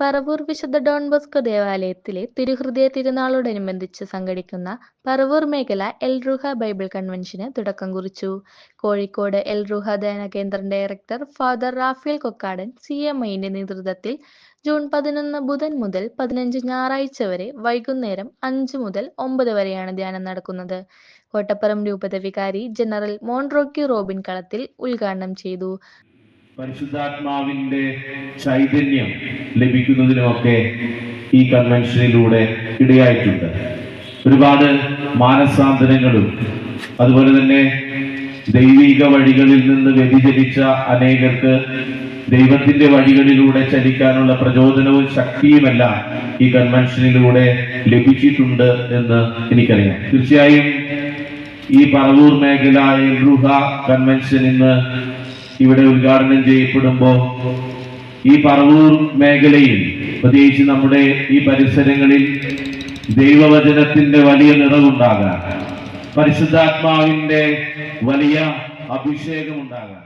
പറവൂർ വിശുദ്ധ Don Bosco ദേവാലയത്തിലെ തിരുഹൃദയ തിരുനാളോടനുബന്ധിച്ച് സംഘടിക്കുന്ന പറവൂർ മേഖല എൽറുഹ ബൈബിൾ കൺവെൻഷന് തുടക്കം കുറിച്ചു. കോഴിക്കോട് എൽറുഹ ധ്യാന കേന്ദ്രം director father Raphael Kokkadan C M ഐന്റെ നേതൃത്വത്തിൽ ജൂൺ പതിനൊന്ന് ബുധൻ മുതൽ പതിനഞ്ച് ഞായറാഴ്ച വരെ വൈകുന്നേരം അഞ്ച് മുതൽ ഒമ്പത് വരെയാണ് ധ്യാനം നടക്കുന്നത്. കോട്ടപ്പുറം രൂപത വികാരി ജനറൽ മോൺറോക്കി റോബിൻ കളത്തിൽ ഉദ്ഘാടനം ചെയ്തു. പരിശുദ്ധാത്മാവിന്റെ ചൈതന്യം ലഭിക്കുന്നതിനുമൊക്കെ ഈ കൺവെൻഷനിലൂടെ ഇടയായിട്ടുണ്ട്. ഒരുപാട് മാനസാന്തരങ്ങളും അതുപോലെ തന്നെ ദൈവിക വഴികളിൽ നിന്ന് വ്യതിചലിച്ച അനേകർക്ക് ദൈവത്തിന്റെ വഴികളിലൂടെ ചലിക്കാനുള്ള പ്രചോദനവും ശക്തിയുമെല്ലാം ഈ കൺവെൻഷനിലൂടെ ലഭിച്ചിട്ടുണ്ട് എന്ന് എനിക്കറിയാം. തീർച്ചയായും ഈ പറവൂർ മേഖല എൽറുഹ കൺവെൻഷൻ ഇന്ന് ഇവിടെ ഉദ്ഘാടനം ചെയ്യപ്പെടുമ്പോൾ ഈ പറവൂർ മേഖലയിൽ പ്രത്യേകിച്ച് നമ്മുടെ ഈ പരിസരങ്ങളിൽ ദൈവവചനത്തിന്റെ വലിയ നിറവുണ്ടാകാൻ പരിശുദ്ധാത്മാവിന്റെ വലിയ അഭിഷേകം ഉണ്ടാകാൻ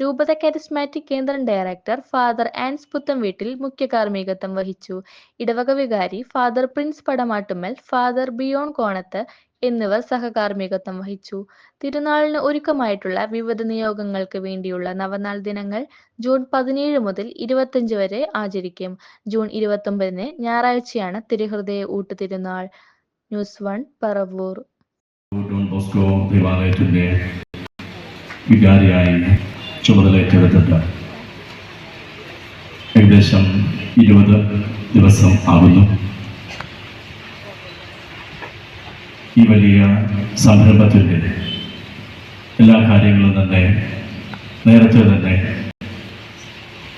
രൂപത കാരിസ്മാറ്റിക് കേന്ദ്രം ഡയറക്ടർ ഫാദർ ആൻസ് പുത്തം വീട്ടിൽ മുഖ്യ കാർമ്മികത്വം വഹിച്ചു. ഇടവക വികാരി father Prince Padamattummal father Biyon Konath എന്നിവർ സഹകാർമ്മികത്വം വഹിച്ചു. തിരുനാളിന് ഒരുക്കമായിട്ടുള്ള വിവിധ നിയോഗങ്ങൾക്ക് വേണ്ടിയുള്ള നവനാൾ ദിനങ്ങൾ ജൂൺ പതിനേഴ് മുതൽ ഇരുപത്തഞ്ച് വരെ ആചരിക്കും. ജൂൺ ഇരുപത്തൊമ്പതിന് ഞായറാഴ്ചയാണ് തിരുഹൃദയ ഊട്ട് തിരുനാൾ. News one Paravur. ചുമതലയേറ്റെടുത്തിട്ട് ഏകദേശം ഇരുപത് ദിവസം ആകുന്നു ഈ വലിയ സംരംഭത്തിന്റെ എല്ലാ കാര്യങ്ങളും തന്നെ നേരത്തെ തന്നെ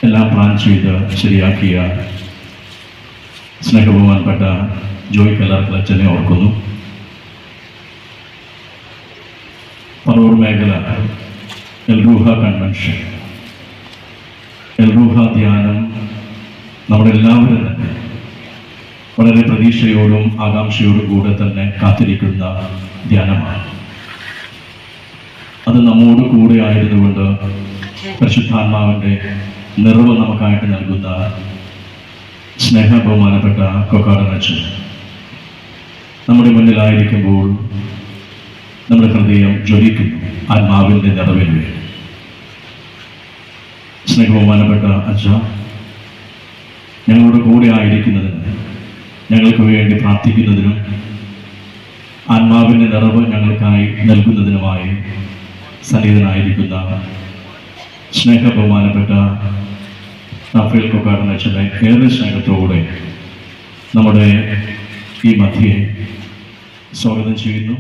എല്ലാം പ്ലാൻ ചെയ്ത് ശരിയാക്കിയ സ്നേഹബഹുമാനപ്പെട്ട ജോയ് കലാർ അച്ഛനെ ഓർക്കുന്നു. പറവൂർ മേഖല എൽറൂഹ കൺവെൻഷൻ എൽറൂഹ ധ്യാനം നമ്മളെല്ലാവരും തന്നെ വളരെ പ്രതീക്ഷയോടും ആകാംക്ഷയോടും കൂടെ തന്നെ കാത്തിരിക്കുന്ന ധ്യാനമാണ്. അത് നമ്മോട് കൂടെ ആയിരുന്നുകൊണ്ട് പരിശുദ്ധാത്മാവിന്റെ നിറവ് നമുക്കായിട്ട് നൽകുന്ന സ്നേഹ ബഹുമാനപ്പെട്ട കൊക്കാടനച്ചൻ നമ്മുടെ മുന്നിലായിരിക്കുമ്പോൾ നമ്മുടെ ഹൃദയം ജ്വലിക്കുന്നു. ആത്മാവിന്റെ നിറവിൽ വേണ്ടി സ്നേഹബഹുമാനപ്പെട്ട അച്ഛ ഞങ്ങളുടെ കൂടെ ആയിരിക്കുന്നതിന് ഞങ്ങൾക്ക് വേണ്ടി പ്രാർത്ഥിക്കുന്നതിനും ആത്മാവിന്റെ നിറവ് ഞങ്ങൾക്കായി നൽകുന്നതിനുമായി സന്നിഹിതനായിരിക്കുന്ന സ്നേഹബഹുമാനപ്പെട്ട റാഫേൽ കൊക്കാടൻ അച്ഛന്റെ ഏറെ സ്നേഹത്തോടെ നമ്മുടെ ഈ മധ്യയെ സ്വാഗതം ചെയ്യുന്നു.